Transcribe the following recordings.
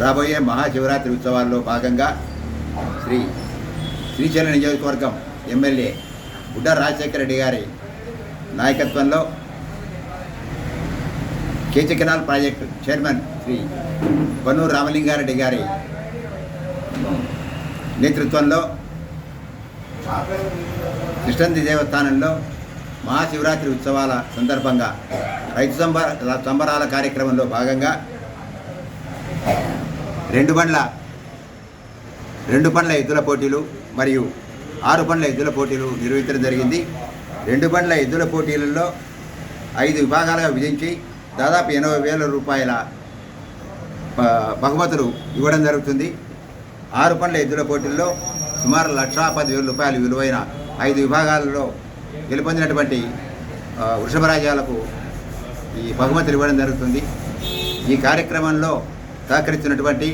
రాబోయే మహాశివరాత్రి ఉత్సవాల్లో భాగంగా శ్రీ శ్రీశైలం నియోజకవర్గం ఎమ్మెల్యే బుడ్డ రాజశేఖర రెడ్డి గారి నాయకత్వంలో KC canal project chairman Shri Pannuru Ramalinga Reddy గారి నేతృత్వంలో కృష్ణంది దేవస్థానంలో మహాశివరాత్రి ఉత్సవాల సందర్భంగా రైతు సంబర సంబరాల కార్యక్రమంలో భాగంగా రెండు బండ్ల రెండు పండ్ల ఎద్దుల పోటీలు మరియు ఆరు పండ్ల ఎద్దుల పోటీలు నిర్వహించడం జరిగింది. రెండు బండ్ల ఎద్దుల పోటీలలో ఐదు విభాగాలుగా విధించి దాదాపు ఎనభై వేల రూపాయల బహుమతులు ఇవ్వడం జరుగుతుంది. ఆరు పండ్ల ఎద్దుల పోటీల్లో సుమారు లక్షా పదివేల రూపాయలు విలువైన ఐదు విభాగాలలో గెలుపొందినటువంటి వృషభరాజాలకు ఈ బహుమతులు ఇవ్వడం జరుగుతుంది. ఈ కార్యక్రమంలో సహకరిస్తున్నటువంటి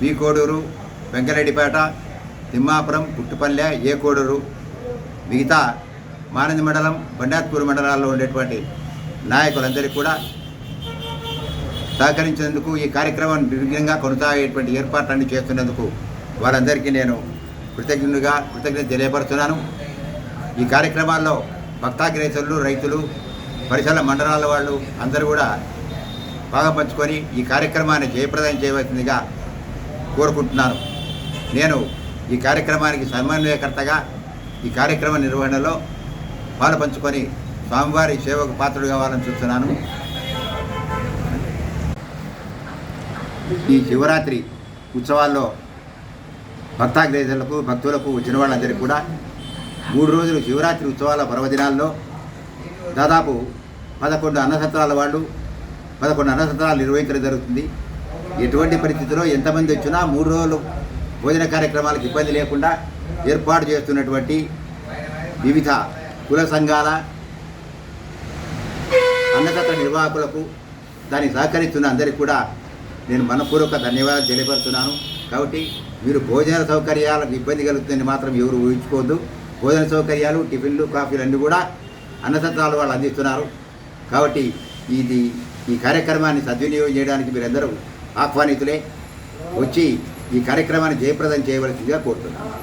వి కోడూరు వెంకరెడ్డిపేట తిమ్మాపురం పుట్టుపల్లె ఏ కోడూరు మిగతా మానంది మండలం బండాత్పూర్ మండలాల్లో ఉండేటువంటి నాయకులందరికీ కూడా సహకరించినందుకు ఈ కార్యక్రమం నిర్విఘ్నంగా కొనసాగేటువంటి ఏర్పాట్లన్నీ చేస్తున్నందుకు వారందరికీ నేను కృతజ్ఞుడిగా కృతజ్ఞత తెలియపరుస్తున్నాను. ఈ కార్యక్రమాల్లో భక్తాగ్రేసరులు రైతులు పరిసర మండలాల వాళ్ళు అందరూ కూడా బాగా పంచుకొని ఈ కార్యక్రమాన్ని జయప్రదం చేయవలసిందిగా కోరుకుంటున్నాను. నేను ఈ కార్యక్రమానికి సమన్వయకర్తగా ఈ కార్యక్రమ నిర్వహణలో పాలు పంచుకొని స్వామివారి సేవకు పాత్రుడు కావాలని చూస్తున్నాను. ఈ శివరాత్రి ఉత్సవాల్లో భక్తాగ్రేసులకు భక్తులకు వచ్చిన వాళ్ళందరికీ కూడా మూడు రోజులు శివరాత్రి ఉత్సవాల పర్వదినాల్లో దాదాపు పదకొండు అన్నసత్రాల వాళ్ళు పదకొండు అన్నసత్రాలు నిర్వహించడం జరుగుతుంది. ఎటువంటి పరిస్థితిలో ఎంతమంది వచ్చినా మూడు రోజులు భోజన కార్యక్రమాలకు ఇబ్బంది లేకుండా ఏర్పాటు చేస్తున్నటువంటి వివిధ కుల సంఘాల అన్నదాత నిర్వాహకులకు దానికి సహకరిస్తున్న అందరికీ కూడా నేను మనపూర్వక ధన్యవాదాలు తెలియపరుస్తున్నాను. కాబట్టి మీరు భోజన సౌకర్యాలకు ఇబ్బంది కలుగుతుందని మాత్రం ఎవరు ఊహించుకోవద్దు. భోజన సౌకర్యాలు టిఫిన్లు కాఫీలు అన్నీ కూడా అన్నసత్రాలు వాళ్ళు అందిస్తున్నారు. కాబట్టి ఇది ఈ కార్యక్రమాన్ని సద్వినియోగం చేయడానికి మీరందరూ ఆహ్వానితులే. వచ్చి ఈ కార్యక్రమాన్ని జయప్రదం చేయవలసిందిగా కోరుతున్నాను